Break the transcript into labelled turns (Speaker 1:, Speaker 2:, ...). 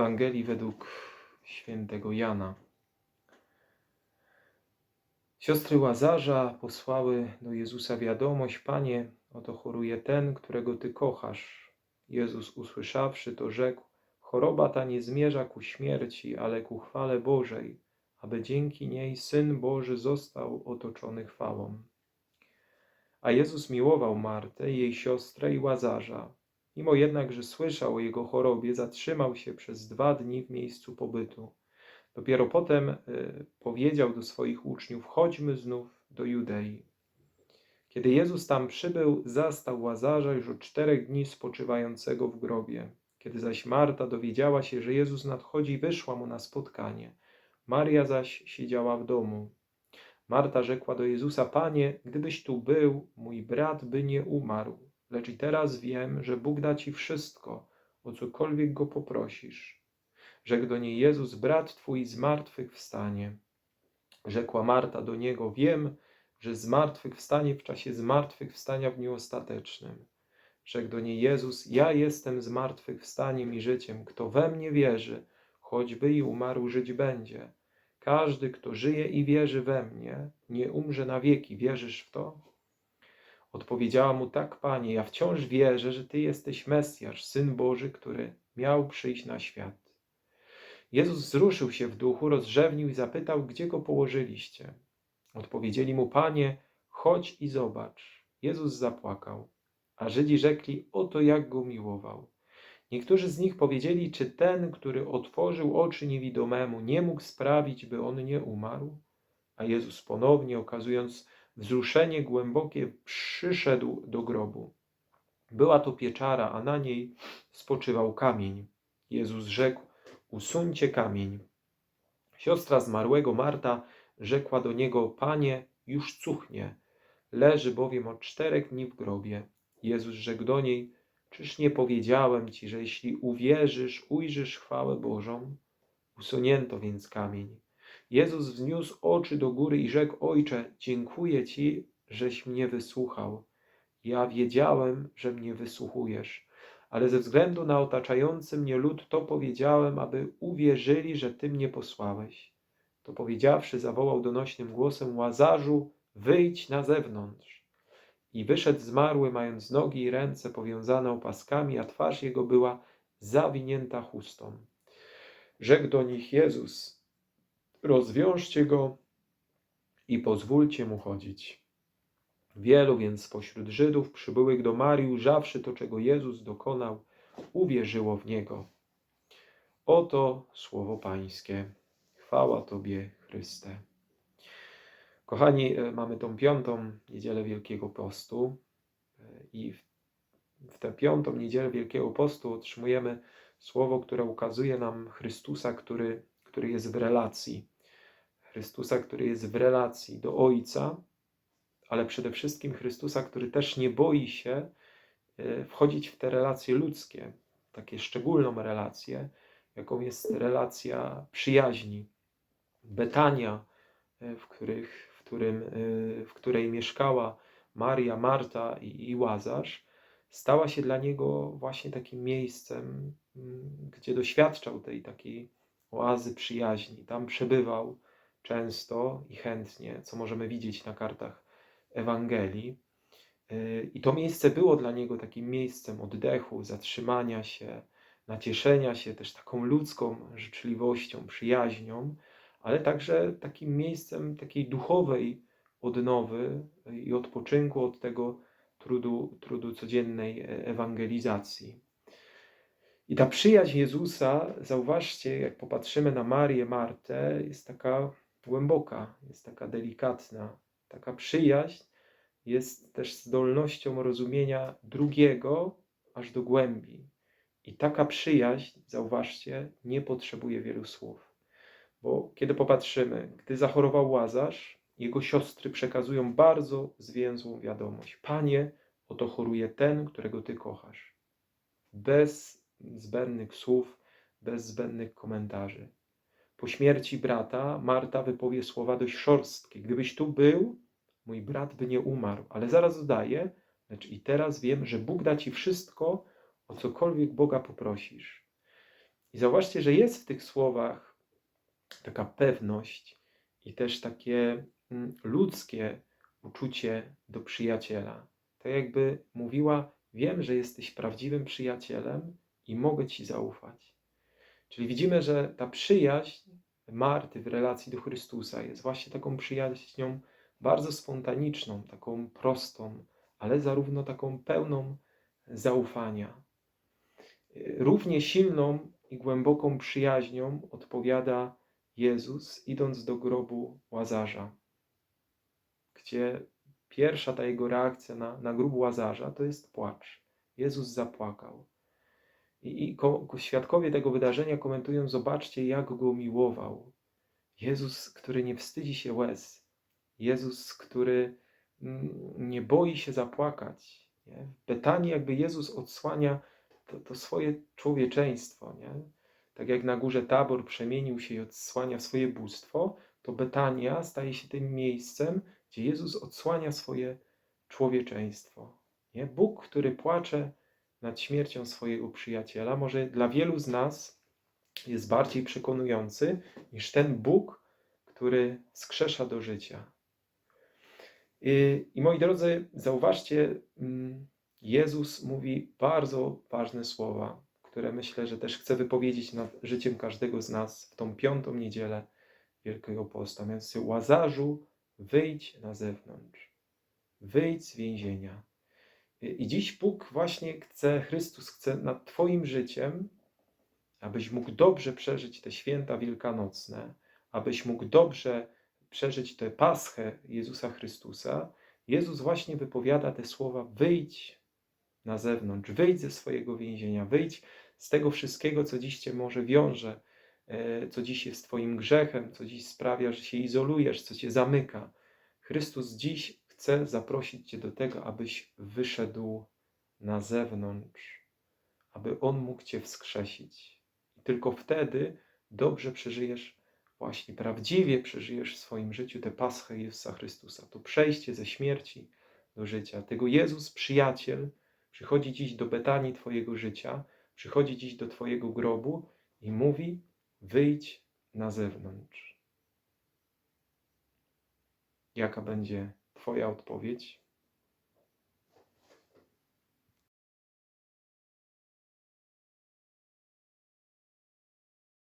Speaker 1: Ewangelii według świętego Jana. Siostry Łazarza posłały do Jezusa wiadomość: Panie, oto choruje ten, którego Ty kochasz. Jezus usłyszawszy to, rzekł: Choroba ta nie zmierza ku śmierci, ale ku chwale Bożej, aby dzięki niej syn Boży został otoczony chwałą. A Jezus miłował Martę, jej siostrę i Łazarza. Mimo jednak, że słyszał o jego chorobie, zatrzymał się przez dwa dni w miejscu pobytu. Dopiero potem y, powiedział do swoich uczniów: Chodźmy znów do Judei. Kiedy Jezus tam przybył, zastał łazarza już od czterech dni spoczywającego w grobie. Kiedy zaś Marta dowiedziała się, że Jezus nadchodzi, wyszła mu na spotkanie. Maria zaś siedziała w domu. Marta rzekła do Jezusa: Panie, gdybyś tu był, mój brat by nie umarł. Lecz i teraz wiem, że Bóg da ci wszystko, o cokolwiek go poprosisz. Rzekł do niej Jezus: Brat twój z martwych wstanie. Rzekła Marta do niego: Wiem, że z martwych wstanie w czasie zmartwychwstania w dniu ostatecznym. Rzekł do niej Jezus: Ja jestem zmartwychwstaniem i życiem. Kto we mnie wierzy, choćby i umarł, żyć będzie. Każdy, kto żyje i wierzy we mnie, nie umrze na wieki. Wierzysz w to? Odpowiedziała mu: Tak, panie, ja wciąż wierzę, że ty jesteś Mesjasz, syn Boży, który miał przyjść na świat. Jezus wzruszył się w duchu, rozrzewnił i zapytał: Gdzie go położyliście? Odpowiedzieli mu: Panie, chodź i zobacz. Jezus zapłakał, a Żydzi rzekli: Oto jak go miłował. Niektórzy z nich powiedzieli: Czy ten, który otworzył oczy niewidomemu, nie mógł sprawić, by on nie umarł? A Jezus ponownie, okazując wzruszenie głębokie, przyszedł do grobu. Była to pieczara, a na niej spoczywał kamień. Jezus rzekł: Usuńcie kamień. Siostra zmarłego Marta rzekła do niego: Panie, już cuchnie, leży bowiem od czterech dni w grobie. Jezus rzekł do niej: Czyż nie powiedziałem ci, że jeśli uwierzysz, ujrzysz chwałę Bożą? Usunięto więc kamień. Jezus wzniósł oczy do góry i rzekł: Ojcze, dziękuję ci, żeś mnie wysłuchał. Ja wiedziałem, że mnie wysłuchujesz, ale ze względu na otaczający mnie lud to powiedziałem, aby uwierzyli, że ty mnie posłałeś. To powiedziawszy, zawołał donośnym głosem: Łazarzu, wyjdź na zewnątrz. I wyszedł zmarły, mając nogi i ręce powiązane opaskami, a twarz jego była zawinięta chustą. Rzekł do nich Jezus: Rozwiążcie go i pozwólcie mu chodzić. Wielu więc spośród Żydów przybyłych do Marii, ujrzawszy to, czego Jezus dokonał, uwierzyło w niego. Oto słowo Pańskie. Chwała Tobie, Chryste. Kochani, e, mamy tą piątą niedzielę Wielkiego Postu e, i w, tę piątą niedzielę Wielkiego Postu otrzymujemy słowo, które ukazuje nam Chrystusa, który, który jest w relacji. Chrystusa, który jest w relacji do Ojca, ale przede wszystkim Chrystusa, który też nie boi się e, wchodzić w te relacje ludzkie, takie szczególną relację, jaką jest relacja przyjaźni. Betania, w, których, w, którym, w której mieszkała Maria, Marta i, i Łazarz, stała się dla niego właśnie takim miejscem, gdzie doświadczał tej takiej oazy przyjaźni. Tam przebywał często i chętnie, co możemy widzieć na kartach Ewangelii. I to miejsce było dla niego takim miejscem oddechu, zatrzymania się, nacieszenia się też taką ludzką życzliwością, przyjaźnią, ale także takim miejscem takiej duchowej odnowy i odpoczynku od tego trudu, trudu codziennej ewangelizacji. I ta przyjaźń Jezusa, zauważcie, jak popatrzymy na Marię, Martę, jest taka głęboka, jest taka delikatna. Taka przyjaźń jest też zdolnością rozumienia drugiego aż do głębi. I taka przyjaźń, zauważcie, nie potrzebuje wielu słów. Bo kiedy popatrzymy, gdy zachorował Łazarz, jego siostry przekazują bardzo zwięzłą wiadomość. Panie, oto choruje ten, którego Ty kochasz. Bez zbędnych słów, bez zbędnych komentarzy. Po śmierci brata Marta wypowie słowa dość szorstkie. Gdybyś tu był, mój brat by nie umarł. Ale zaraz dodaje, lecz i teraz wiem, że Bóg da Ci wszystko, o cokolwiek Boga poprosisz. I zauważcie, że jest w tych słowach taka pewność i też takie mm, ludzkie uczucie do przyjaciela. Tak jakby mówiła: Wiem, że jesteś prawdziwym przyjacielem i mogę ci zaufać. Czyli widzimy, że ta przyjaźń Marty w relacji do Chrystusa jest właśnie taką przyjaźnią bardzo spontaniczną, taką prostą, ale zarówno taką pełną zaufania. Równie silną i głęboką przyjaźnią odpowiada Jezus, idąc do grobu łazarza, gdzie pierwsza ta jego reakcja na, na grób łazarza to jest płacz. Jezus zapłakał. I, i ko, świadkowie tego wydarzenia komentują: Zobaczcie, jak go miłował. Jezus, który nie wstydzi się łez. Jezus, który mm, nie boi się zapłakać. Nie? W Betanii jakby Jezus odsłania to, to swoje człowieczeństwo. Nie? Tak jak na górze Tabor przemienił się i odsłania swoje bóstwo, to Betania staje się tym miejscem, gdzie Jezus odsłania swoje człowieczeństwo. Nie? Bóg, który płacze nad śmiercią swojego przyjaciela, może dla wielu z nas jest bardziej przekonujący niż ten Bóg, który skrzesza do życia. I, i moi drodzy, zauważcie, mm, Jezus mówi bardzo ważne słowa, które myślę, że też chce wypowiedzieć nad życiem każdego z nas w tą piątą niedzielę Wielkiego Posta. Mianowicie, Łazarzu, wyjdź na zewnątrz, wyjdź z więzienia. I dziś Bóg właśnie chce, Chrystus chce nad Twoim życiem, abyś mógł dobrze przeżyć te święta wielkanocne, abyś mógł dobrze przeżyć tę paschę Jezusa Chrystusa. Jezus właśnie wypowiada te słowa: wyjdź na zewnątrz, wyjdź ze swojego więzienia, wyjdź z tego wszystkiego, co dziś cię może wiąże, e, co dziś jest Twoim grzechem, co dziś sprawia, że się izolujesz, co cię zamyka. Chrystus dziś chce zaprosić Cię do tego, abyś wyszedł na zewnątrz, aby On mógł Cię wskrzesić. I tylko wtedy dobrze przeżyjesz, właśnie prawdziwie przeżyjesz w swoim życiu tę paschę Jezusa Chrystusa, to przejście ze śmierci do życia. Tego Jezus, przyjaciel, przychodzi dziś do betanii Twojego życia, przychodzi dziś do Twojego grobu i mówi: wyjdź na zewnątrz. Jaka będzie Twoja odpowiedź?